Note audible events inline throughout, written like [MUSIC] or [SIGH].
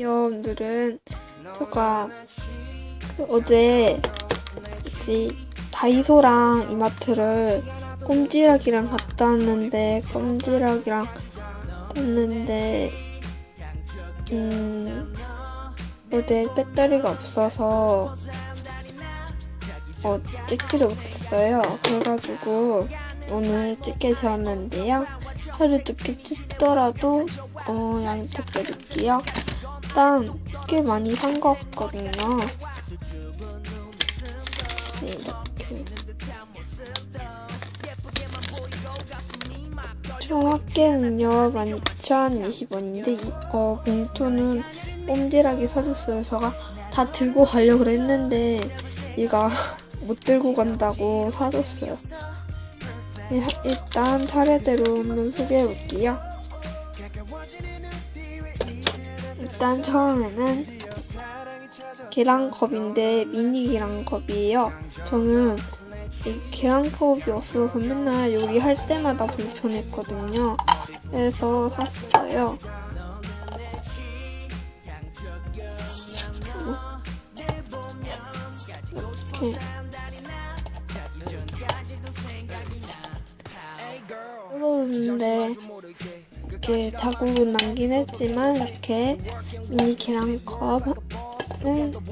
여러분들은 제가 그 어제 뭐지 다이소랑 이마트를 꼼지락이랑 갔다 왔는데 꼼지락이랑 갔는데 음 어제 배터리가 없어서 어 찍지를 못했어요. 그래가지고 오늘 찍게 되었는데요. 하루 늦게 찍더라도 어 양해 부탁드릴게요. 일단 꽤 많이 산 것 같거든요. 네, 이렇게. 총 합계는요, 12,020원인데, 이, 어, 봉투는 꼼지락이 사줬어요. 제가 다 들고 가려고 했는데, 얘가 [LAUGHS] 못 들고 간다고 사줬어요. 네, 일단 차례대로 한번 소개해 볼게요. 일단 처음에는 계란컵인데 미니 계란컵이에요. 저는 이 계란컵이 없어서 맨날 요리할 때마다 불편했거든요. 그래서 샀어요. 이렇게 이렇게 자국은 남긴 했지만 이렇게 미니 계란컵은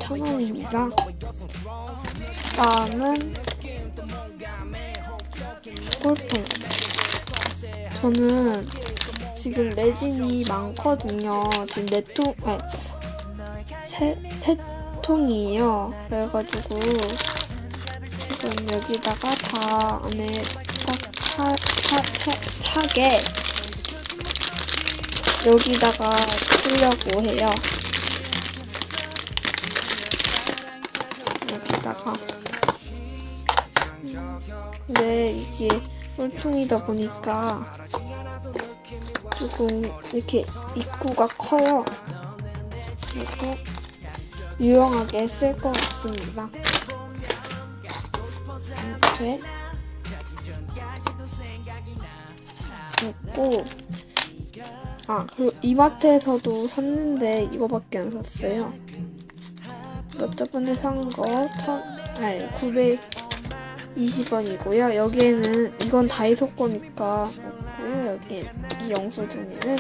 천 원입니다. 다음은 꿀통. 저는 지금 레진이 많거든요. 지금 네 통, 아니, 세, 세 통이에요. 그래가지고 지금 여기다가 다 안에 딱 차, 차, 차, 차게 여기다가 쓰려고 해요. 여기다가. 근데 이게 꿀통이다 보니까 조금 이렇게 입구가 커요. 그리고 유용하게 쓸 것 같습니다. 이렇게 있고 아 그리고 이마트에서도 샀는데 이거밖에 안 샀어요. 저번에 산거 천, 아니 920원이고요. 여기에는 이건 다이소 거니까 없고요. 여기 이 영수증에는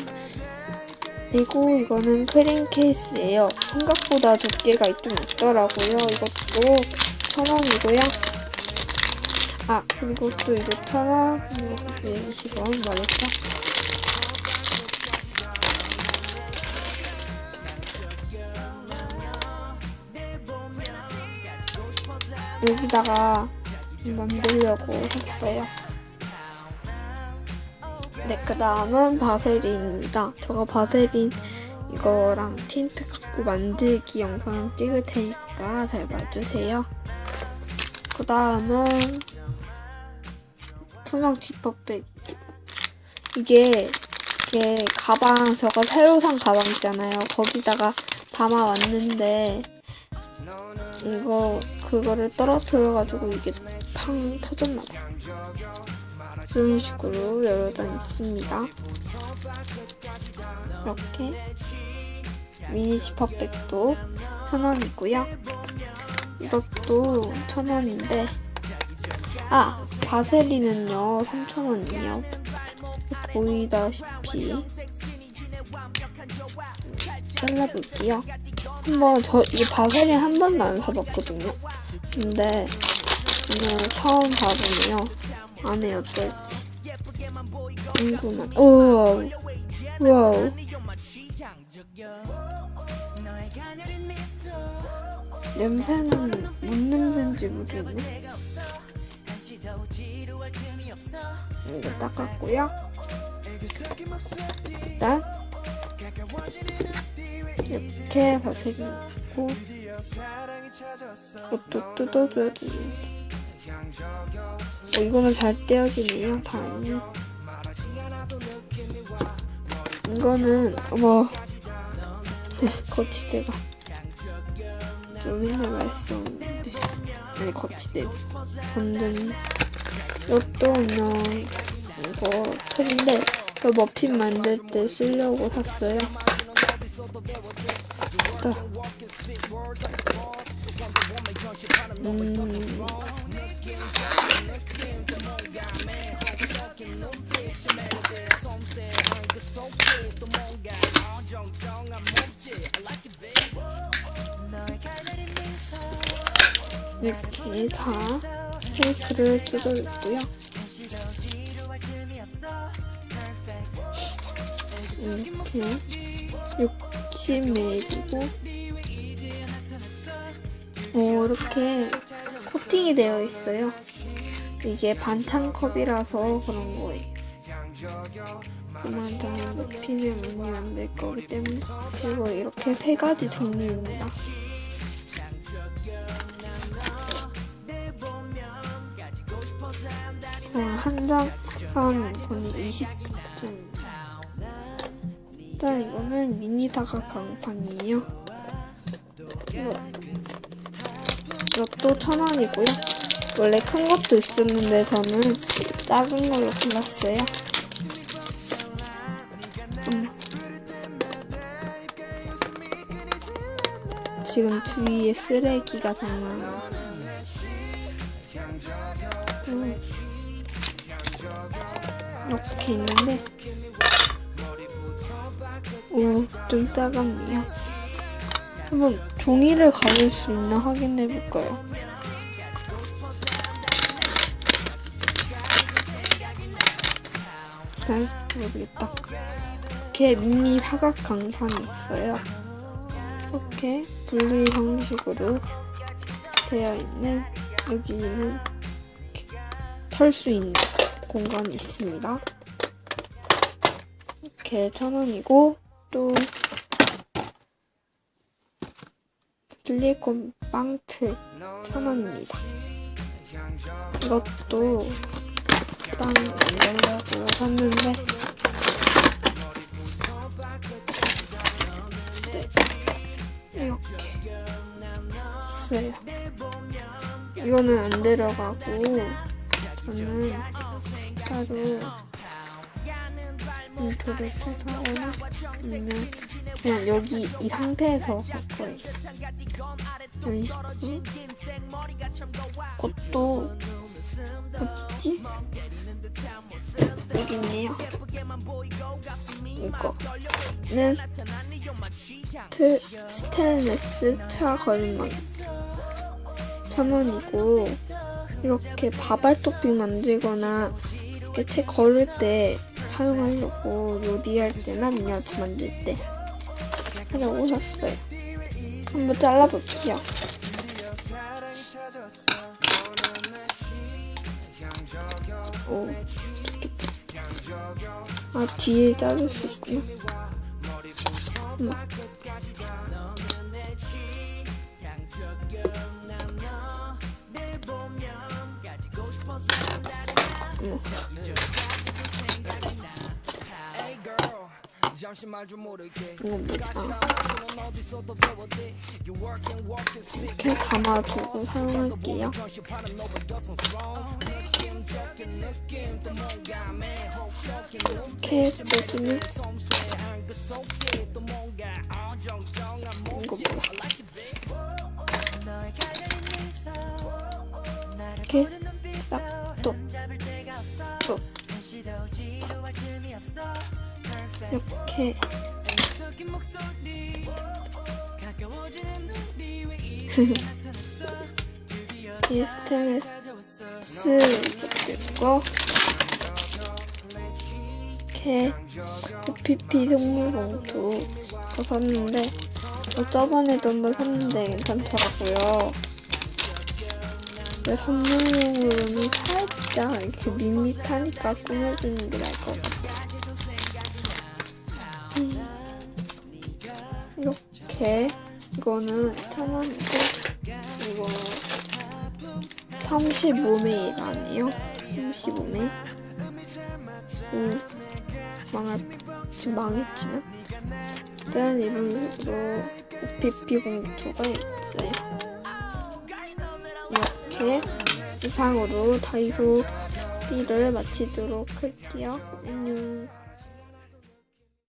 그리고 이거는 크림 케이스예요. 생각보다 두께가 좀 있더라고요. 이것도 천 원이고요. 아 그리고 또 이거 천 원, 이거 20원 말했죠? 여기다가 만들려고 했어요. 네, 그 다음은 바세린입니다. 제가 바세린 이거랑 틴트 갖고 만들기 영상 찍을 테니까 잘 봐주세요. 그 다음은 투명 지퍼백. 이게, 이게 가방, 저가 새로 산 가방 있잖아요. 거기다가 담아왔는데, 이거, 그거를 떨어뜨려가지고 이게 팡 터졌나봐. 이런 식으로 여러 장 있습니다. 이렇게 미니 지퍼백도 천 원이고요. 이것도 천 원인데 아 바세린은요 3천 원이에요. 보이다시피 잘라볼게요. 한번 저이 바세린 한 번도 안 사봤거든요. 근데 오늘 처음 봐보네요. 안에 어떨지 궁금한. 우와, 와우. 냄새는 뭔 냄새인지 모르겠네. 이거 닦았고요. 일단 이렇게 바세리고 이것도 뜯어줘야 되는데. 어, 이거는 잘 떼어지네요. 다행히. 이거는 어머 거치대가 좀 맨날 말했었는데 아니 거치대 전등 이것도 그냥 이거 틀인데 그 머핀 만들 때 쓰려고 샀어요. 또. 음. 이렇게 다 테이프를 뜯어 있고요. 이렇게 60ml고 오 이렇게 코팅이 되어 있어요. 이게 반창컵이라서 그런 거예요. 그만두면 높이는 많이 안될 거기 때문에 그리고 이렇게 세 가지 종류입니다. 어, 한 장 한 거는 20장. 일단 이거는 미니 다각 강판이에요. 이것도 천 원이고요. 원래 큰 것도 있었는데 저는 작은 걸로 골랐어요. 음. 지금 주위에 쓰레기가 장난. 음. 이렇게 있는데 좀 따갑네요. 한번 종이를 가릴 수 있나 확인해 볼까요? 잘 모르겠다. 이렇게 미니 사각 강판이 있어요. 이렇게 분리 형식으로 되어 있는 여기는 털 수 있는 공간이 있습니다. 이렇게 천 원이고 또 실리콘 빵틀 천 원입니다. 이것도 빵 만들려고 샀는데 네, 이렇게 있어요. 이거는 안 들어가고 저는 따로 인표를 찾아오나 아니면 그냥 여기 이 상태에서 할 거예요. 이런 식으로 그것도 어딨지? 여기 있네요. 이거는 트, 스테인레스 차 걸망 천 원이고 이렇게 바발 토핑 만들거나 이렇게 책 걸을 때 사용하려고 요리할 때나 미니어처 만들 때 하려고 샀어요. 한번 잘라볼게요. 오, 좋겠다. 아, 뒤에 자를 수 있구나. 음. 음. 이거 뭐야? 이렇게 담아두고 사용할게요. 이렇게 여기는 이거 뭐야? 이렇게 이렇게 뒤에 스테인레스 이거 이렇게 PP 선물 봉투 거 샀는데 어, 저번에도 한번 샀는데 괜찮더라고요. 선물용으로는 살짝 이렇게 밋밋하니까 꾸며주는 게 나을 것 같아요. 이렇게 이거는 천 원이고 이거 35매일 아니에요? 35매. 음, 망할 지금 망했지만 일단 이런 식으로 OPP 봉투가 있어요. 이렇게 이상으로 다이소 띠를 마치도록 할게요. 안녕.